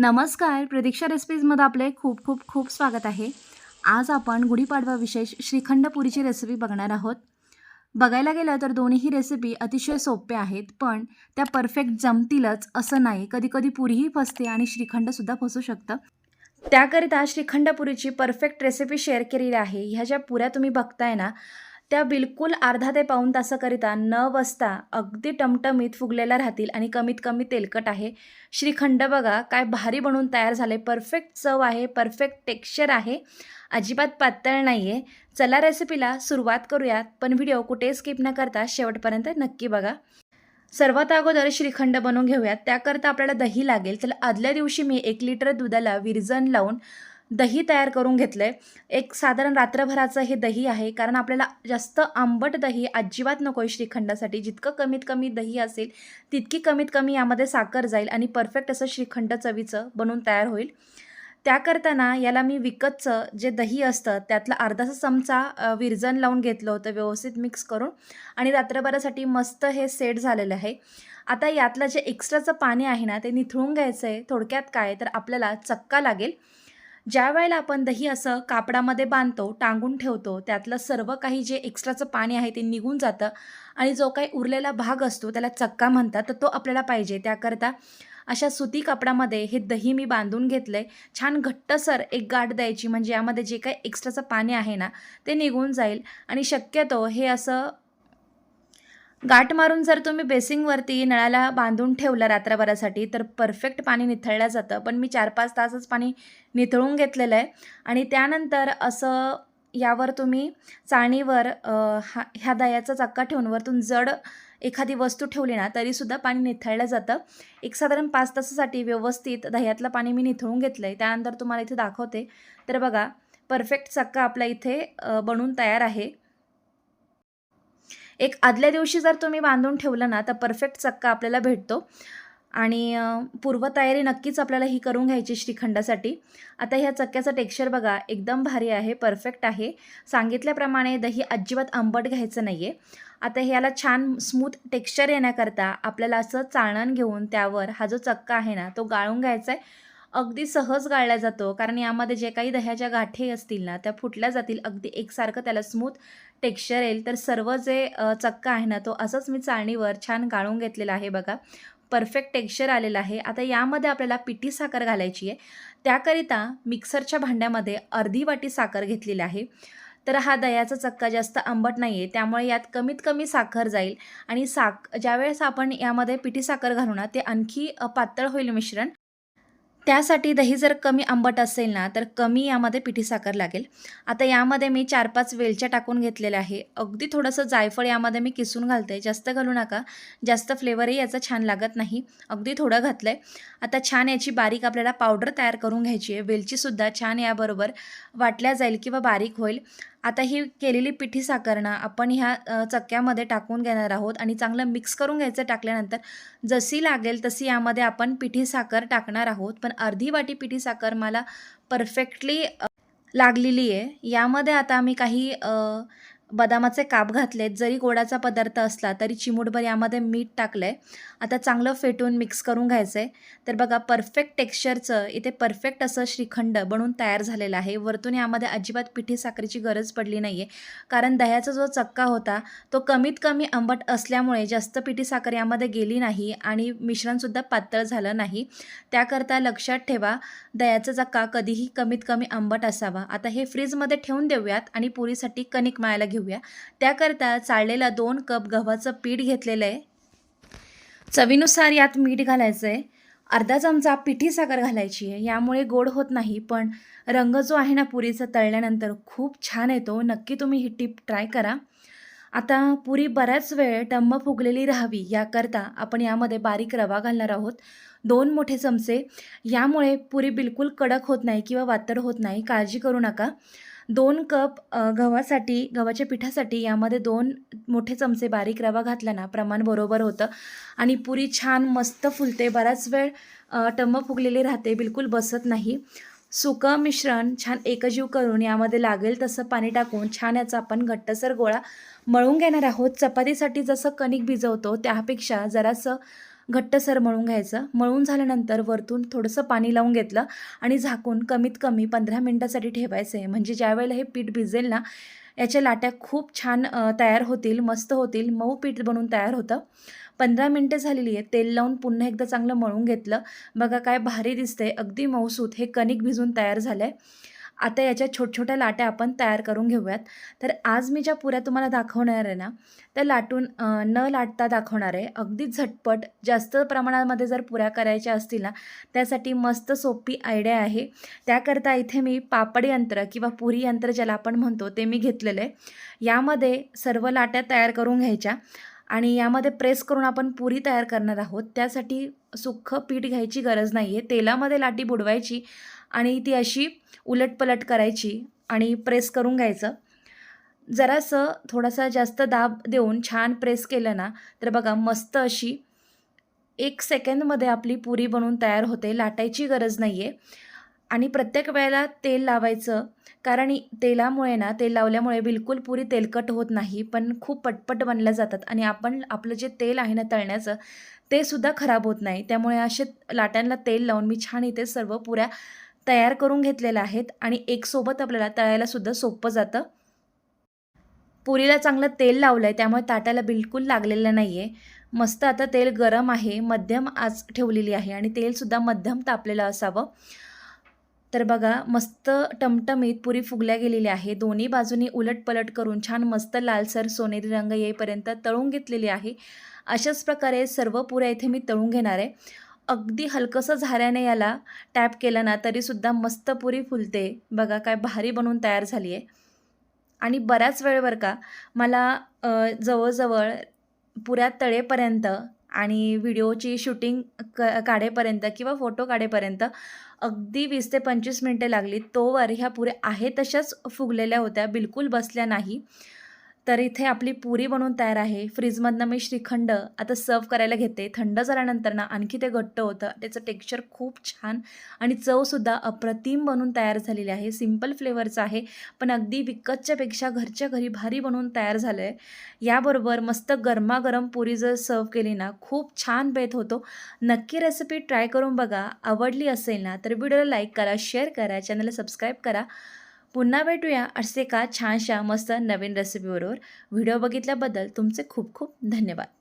नमस्कार प्रतीक्षा रेसिपीजमध्ये आपले खूप खूप खूप स्वागत आहे. आज आपण गुढीपाडवा विशेष श्रीखंडपुरीची रेसिपी बघणार आहोत. बघायला गेलं तर दोन्हीही रेसिपी अतिशय सोप्या आहेत पण त्या परफेक्ट जमतीलच असं नाही. कधी कधी पुरीही फसते आणि श्रीखंडसुद्धा फसू शकतं. त्याकरिता श्रीखंडपुरीची परफेक्ट रेसिपी शेअर केलेली आहे. ह्या ज्या पुऱ्या तुम्ही बघताय ना त्या बिलकुल अर्धा ते पाऊण तासाकरिता न बसता अगदी टमटमीत फुगलेल्या राहतील आणि कमीत कमी तेलकट आहे. श्रीखंड बघा काय भारी बनवून तयार झाले. परफेक्ट चव आहे परफेक्ट टेक्स्चर आहे. अजिबात पातळ नाही आहे चला रेसिपीला सुरुवात करूयात पण व्हिडिओ कुठे स्किप न करता शेवटपर्यंत नक्की बघा. सर्वात अगोदर श्रीखंड बनवून घेऊयात. त्याकरता आपल्याला दही लागेल. तर आदल्या दिवशी मी एक लिटर दुधाला विरजन लावून दही तयार करून घेतलं आहे एक साधारण रात्रभराचं हे दही आहे. कारण आपल्याला जास्त आंबट दही अजिबात नको आहे श्रीखंडासाठी. जितकं कमीत कमी दही असेल तितकी कमीत कमी यामध्ये साखर जाईल आणि परफेक्ट असं श्रीखंड चवीचं बनून तयार होईल. त्याकरताना याला मी विकतचं जे दही असतं त्यातला अर्धासा चमचा विरजन लावून घेतलं होतं व्यवस्थित मिक्स करून आणि रात्रभरासाठी मस्त हे सेट झालेलं आहे. आता यातलं जे एक्स्ट्राचं पाणी आहे ना ते निथळून घ्यायचं आहे थोडक्यात काय? तर आपल्याला चक्का लागेल. ज्या वेळेला आपण दही असं कापडामध्ये बांधतो टांगून ठेवतो त्यातलं सर्व काही जे एक्स्ट्राचं पाणी आहे ते निघून जातं आणि जो काही उरलेला भाग असतो त्याला चक्का म्हणतात तर तो आपल्याला पाहिजे. त्याकरता अशा सुती कापडामध्ये हे दही मी बांधून घेतलं आहे छान घट्टसर एक गाठ द्यायची म्हणजे यामध्ये जे काही एक्स्ट्राचं पाणी आहे ना ते निघून जाईल. आणि शक्यतो हे असं गाठ मारून जर तुम्ही बेसिंगवरती नळाला बांधून ठेवलं रात्रभरासाठी तर परफेक्ट पाणी निथळलं जातं. पण मी चार पाच तासच पाणी निथळून घेतलेलं आहे. आणि त्यानंतर असं यावर तुम्ही चाळणीवर हा ह्या दह्याचा चक्का ठेवून वरतून जड एखादी वस्तू ठेवली ना तरीसुद्धा पाणी निथळलं जातं. एक साधारण पाच तासासाठी व्यवस्थित दह्यातलं पाणी मी निथळून घेतलं आहे त्यानंतर तुम्हाला इथे दाखवते. तर बघा परफेक्ट चक्का आपला इथे बनून तयार आहे. एक आदल्या दिवशी जर तुम्ही बांधून ठेवलं ना तर परफेक्ट चक्का आपल्याला भेटतो. आणि पूर्वतयारी नक्कीच आपल्याला ही करून घ्यायची श्रीखंडासाठी. आता ह्या चक्क्याचं टेक्स्चर बघा एकदम भारी आहे परफेक्ट आहे. सांगितल्याप्रमाणे दही अजिबात आंबट घ्यायचं नाही आहे आता ह्याला छान स्मूथ टेक्स्चर येण्याकरता आपल्याला असं चाळण घेऊन त्यावर हा जो चक्का आहे ना तो गाळून घ्यायचा आहे. अगदी सहज गाळला जातो कारण यामध्ये जे काही दह्याच्या गाठी असतील ना त्या फुटल्या जातील. अगदी एकसारखं त्याला स्मूथ टेक्स्चर येईल तर सर्व जे चक्का आहे ना तो असंच मी चाळणीवर छान गाळून घेतलेला आहे बघा. परफेक्ट टेक्स्चर आलेलं आहे. आता यामध्ये आपल्याला पिठी साखर घालायची आहे. त्याकरिता मिक्सरच्या भांड्यामध्ये अर्धी वाटी साखर घेतलेली आहे. तर हा दह्याचा चक्का जास्त आंबट नाही आहे त्यामुळे यात कमीत कमी साखर जाईल. आणि साक ज्यावेळेस आपण यामध्ये पिठी साखर घालू ना ते आणखी पातळ होईल मिश्रण. त्यासाठी दही जर कमी आंबट असेल ना तर कमी यामध्ये पिठी साखर लागेल. आता यामध्ये मी चार पाच वेलच्या टाकून घेतलेल्या आहे. अगदी थोडंसं जायफळ यामध्ये मी किसून घालते. जास्त घालू नका. जास्त फ्लेवरही याचा छान लागत नाही. अगदी थोडं घातलं आहे आता छान याची बारीक आपल्याला पावडर तयार करून घ्यायची आहे. वेलचीसुद्धा छान याबरोबर वाटल्या जाईल किंवा बारीक होईल. आता ही केलेली पिठी साखर ना आपण ह्या चक्क्यामध्ये टाकून घेणार आहोत आणि चांगलं मिक्स करून घ्यायचं टाकल्यानंतर जशी लागेल तशी यामध्ये आपण पिठी साखर टाकणार आहोत. पण अर्धी वाटी पिठी साखर मला परफेक्टली लागलेली आहे यामध्ये आता आम्ही काही बदामाचे काप घातलेत. जरी गोडाचा पदार्थ असला तरी चिमूटभर यामध्ये मीठ टाकलं आहे आता चांगलं फेटून मिक्स करून घ्यायचं आहे तर बघा परफेक्ट टेक्स्चरचं इथे परफेक्ट असं श्रीखंड बनून तयार झालेलं आहे. वरतून यामध्ये अजिबात पिठी साखरेची गरज पडली नाही आहे कारण दह्याचा जो चक्का होता तो कमीत कमी आंबट असल्यामुळे जास्त पिठी साखर यामध्ये गेली नाही आणि मिश्रणसुद्धा पातळ झालं नाही. त्याकरता लक्षात ठेवा दह्याचा चक्का कधीही कमीत कमी आंबट असावा. आता हे फ्रीजमध्ये ठेवून देऊयात आणि पुरीसाठी कणिक मळायला घेऊया. त्याकरता चाळलेला दोन कप गव्हाचं पीठ घेतलेलं आहे. चवीनुसार यात मीठ घालायचं आहे अर्धा चमचा पिठी साखर घालायची आहे. यामुळे गोड होत नाही पण रंग जो आहे ना पुरीचा तळल्यानंतर खूप छान येतो. नक्की तुम्ही ही टीप ट्राय करा. आता पुरी बऱ्याच वेळ टम्म फुगलेली राहावी याकरता आपण यामध्ये बारीक रवा घालणार आहोत. दोन मोठे चमचे. यामुळे पुरी बिलकुल कडक होत नाही किंवा वातड होत नाही. काळजी करू नका. दोन कप गव्हासाठी गव्हाच्या पिठासाठी यामध्ये दोन मोठे चमचे बारीक रवा घातला ना प्रमाण बरोबर होतं. आणि पुरी छान मस्त फुलते. बराच वेळ टम्म फुगलेली राहते. बिलकुल बसत नाही. सुकं मिश्रण छान एकजीव करून यामध्ये लागेल तसं पाणी टाकून छान याचा आपण घट्टसर गोळा मळून घेणार आहोत. चपातीसाठी जसं कणिक भिजवतो त्यापेक्षा जरासं घट्टसर मळून घ्यायचं. मळून झाल्यानंतर वरतून थोडंसं पाणी लावून घेतलं आणि झाकून कमीत कमी पंधरा मिनटासाठी ठेवायचं. आहे म्हणजे ज्यावेळेला हे पीठ भिजेल ना याच्या लाट्या खूप छान तयार होतील मस्त होतील. मऊ पीठ बनून तयार होतं. पंधरा मिनटं झालेली आहे तेल लावून पुन्हा एकदा चांगलं मळून घेतलं. बघा काय भारी दिसतंय. अगदी मऊसूत. हे कणिक भिजून तयार झालं आहे आता याच्या छोट्या लाट्या आपण तयार करून घेऊयात. तर आज मी ज्या पुऱ्या तुम्हाला दाखवणार आहे ना त्या लाटून न लाटता दाखवणार आहे. अगदी झटपट जास्त प्रमाणामध्ये जर पुऱ्या करायच्या असतील ना त्यासाठी मस्त सोपी आयडिया आहे. त्याकरता इथे मी पापड यंत्र किंवा पुरी यंत्र ज्याला आपण म्हणतो ते मी घेतलेलं आहे. यामध्ये सर्व लाट्या तयार करून घ्यायच्या. आणि यामध्ये प्रेस करून आपण पुरी तयार करणार आहोत. त्यासाठी सुख्खं पीठ घ्यायची गरज नाही आहे तेलामध्ये लाटी बुडवायची आणि ती अशी उलटपलट करायची आणि प्रेस करून घ्यायचं. जरासं थोडासा जास्त दाब देऊन छान प्रेस केलं ना तर बघा मस्त अशी एक सेकंदमध्ये आपली पुरी बनवून तयार होते. लाटायची गरज नाही आहे आणि प्रत्येक वेळेला तेल लावायचं. कारण तेलामुळे ना तेल लावल्यामुळे बिलकुल पुरी तेलकट होत नाही पण खूप पटपट बनल्या जातात. आणि आपण आपलं जे तेल आहे ना तळण्याचं ते सुद्धा खराब होत नाही. त्यामुळे असे लाट्यांना तेल लावून मी छान इथे सर्व पुऱ्या तयार करून घेतलेल्या आहेत. आणि एकसोबत आपल्याला तळायलासुद्धा सोपं जातं. पुरीला चांगलं तेल लावलं आहे त्यामुळे ताटाला बिलकुल लागलेलं नाही आहे मस्त आता तेल गरम आहे. मध्यम आज ठेवलेली आहे. आणि तेलसुद्धा मध्यम तापलेलं असावं. तर बघा मस्त टमटमीत पुरी फुगल्या गेलेली आहे. दोन्ही बाजूनी उलटपलट करून छान मस्त लालसर सोनेरी रंग येईपर्यंत तळून घेतलेली आहे. अशाच प्रकारे सर्व पुऱ्या इथे मी तळून घेणार आहे. अगदी हलकंसं झाऱ्याने याला टॅप केलं ना तरीसुद्धा मस्त पुरी फुलते. बघा काय भारी बनवून तयार झाली आहे. आणि बऱ्याच वेळेवर का मला जवळजवळ पुऱ्या तळेपर्यंत आणि व्हिडिओची शूटिंग क काढेपर्यंत किंवा फोटो काढेपर्यंत अगदी वीस ते पंचवीस मिनटे लागली. तोवर ह्या पुऱ्या आहे तशाच फुगलेल्या होत्या. बिलकुल बसल्या नाही. तर इथे आपली पुरी बनवून तयार आहे. फ्रीजमधनं मी श्रीखंड आता सर्व करायला घेते. थंड झाल्यानंतर ना आणखी ते घट्ट होतं. त्याचं टेक्स्चर खूप छान आणि चवसुद्धा अप्रतिम बनून तयार झालेली आहे. सिंपल फ्लेवरचं आहे पण अगदी विकतच्यापेक्षा घरच्या घरी भारी बनवून तयार झालं आहे याबरोबर मस्त गरमागरम पुरी जर सर्व केली ना खूप छान बेत होतो. नक्की रेसिपी ट्राय करून बघा. आवडली असेल ना तर व्हिडिओला लाईक करा शेअर करा चॅनलला सबस्क्राईब करा. पुन्हा भेटूया असे का छानशा मस्त नवीन रेसिपीबरोबर व्हिडिओ बघितल्याबद्दल तुमचे खूप खूप धन्यवाद.